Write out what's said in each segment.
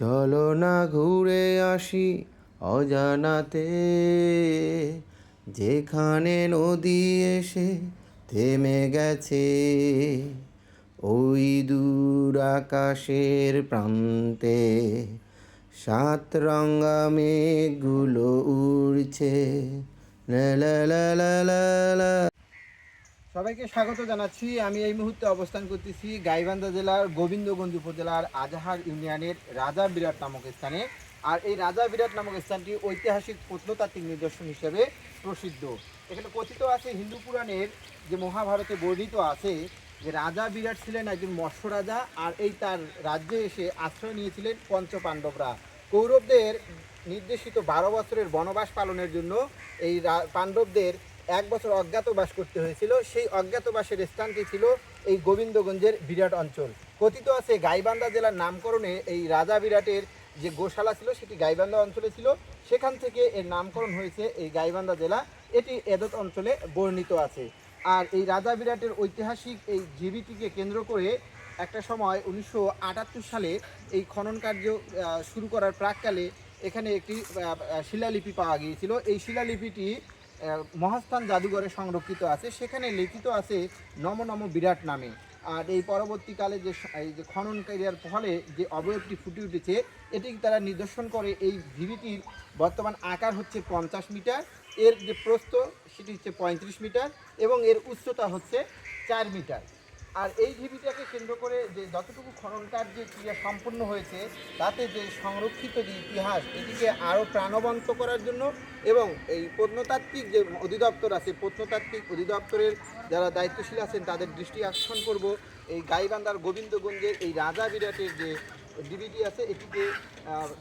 চলো না ঘুরে আসি অজানাতে। যেখানে নদী এসে থেমে গেছে, ওই দূর আকাশের প্রান্তে। সাত রঙা মেঘগুলো উড়ছে, লা লা লা লা লা সবাইকে স্বাগত জানাচ্ছি। আমি এই মুহূর্তে অবস্থান করতেছি গাইবান্ধা জেলার গোবিন্দগঞ্জ উপজেলার আজাহার ইউনিয়নের রাজা বিরাট নামক স্থানে। আর এই রাজা বিরাট নামক স্থানটি ঐতিহাসিক প্রত্নতাত্ত্বিক নিদর্শন হিসেবে প্রসিদ্ধ। এখানে কথিত আছে, হিন্দু পুরাণের যে মহাভারতে বর্ণিত আছে যে রাজা বিরাট ছিলেন একজন মৎস্য রাজা আর এই তার রাজ্যে এসে আশ্রয় নিয়েছিলেন পঞ্চ পাণ্ডবরা কৌরবদের নির্দেশিত বারো বছরের বনবাস পালনের জন্য এই পাণ্ডবদের এক বছর অজ্ঞাতবাস করতে হয়েছিল। সেই অজ্ঞাতবাসের স্থানটি ছিল এই গোবিন্দগঞ্জের বিরাট অঞ্চল। কথিত আছে, গাইবান্ধা জেলার নামকরণে এই রাজা বিরাটের যে গোশালা ছিল, সেটি গাইবান্ধা অঞ্চলে ছিল। সেখান থেকে এর নামকরণ হয়েছে এই গাইবান্ধা জেলা। এটি এদত অঞ্চলে বর্ণিত আছে। আর এই রাজা বিরাটের ঐতিহাসিক এই জীবিটিকে কেন্দ্র করে একটা সময় উনিশশো আটাত্তর সালে এই খনন কার্য শুরু করার প্রাককালে এখানে একটি শিলালিপি পাওয়া গিয়েছিল। এই শিলালিপিটি মহাস্থান জাদুঘরে সংরক্ষিত আছে। সেখানে লিখিত আছে নম নম বিরাট নামে। আর এই পরবর্তীকালে যে এই যে খনন ক্রিয়ার ফলে যে অবয়বটি ফুটে উঠেছে এটি তারা নিদর্শন করে এই ঢিবিটির বর্তমান আকার হচ্ছে পঞ্চাশ মিটার, এর যে প্রস্থ সেটি হচ্ছে পঁয়ত্রিশ মিটার এবং এর উচ্চতা হচ্ছে চার মিটার। আর এই ঢিবিটাকে কেন্দ্র করে যে যতটুকু খনন কার্য ক্রিয়া সম্পন্ন হয়েছে, তাতে যে সংরক্ষিত যে ইতিহাস, এটিকে আরও প্রাণবন্ত করার জন্য এবং এই প্রত্নতাত্ত্বিক যে অধিদপ্তর আছে, প্রত্নতাত্ত্বিক অধিদপ্তরের যারা দায়িত্বশীল আছেন, তাদের দৃষ্টি আকর্ষণ করব। এই গাইবান্ধার গোবিন্দগঞ্জের এই রাজা বিরাটের যে ডিবিটি আছে, এটিকে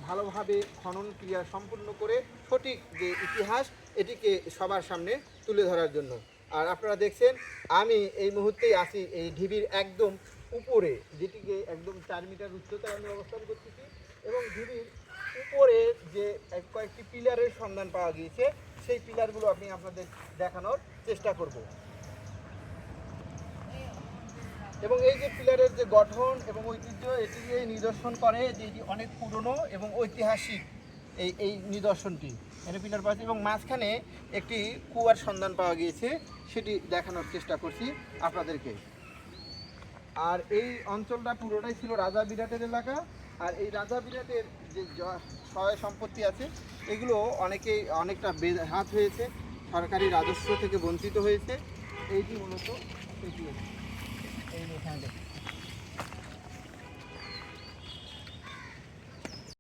ভালোভাবে খনন ক্রিয়া সম্পূর্ণ করে সঠিক যে ইতিহাস, এটিকে সবার সামনে তুলে ধরার জন্য। আর আপনারা দেখছেন, আমি এই মুহূর্তেই আছি এই ঢিবির একদম উপরে, যেটিকে একদম চার মিটার উচ্চতায় আমি অবস্থান করতেছি এবং ঢিবির উপরে যে কয়েকটি পিলারের সন্ধান পাওয়া গিয়েছে, সেই পিলারগুলো আমি আপনাদের দেখানোর চেষ্টা করব। এবং এই যে পিলারের যে গঠন এবং ঐতিহ্য এটিকে নিদর্শন করে যে এটি অনেক পুরনো এবং ঐতিহাসিক। এই এই নিদর্শনটি পিলার পাওয়া এবং মাঝখানে একটি কুয়ার সন্ধান পাওয়া গিয়েছে, সেটি দেখানোর চেষ্টা করছি আপনাদেরকে। আর এই অঞ্চলটা পুরোটাই ছিল রাজা বিরাটের এলাকা। আর এই রাজা বিরাটের যে সহায় সম্পত্তি আছে, এগুলো অনেকেই অনেকটা বেহাত হয়েছে, সরকারি রাজস্ব থেকে বঞ্চিত হয়েছে। এইটি মূলত এটি। এই।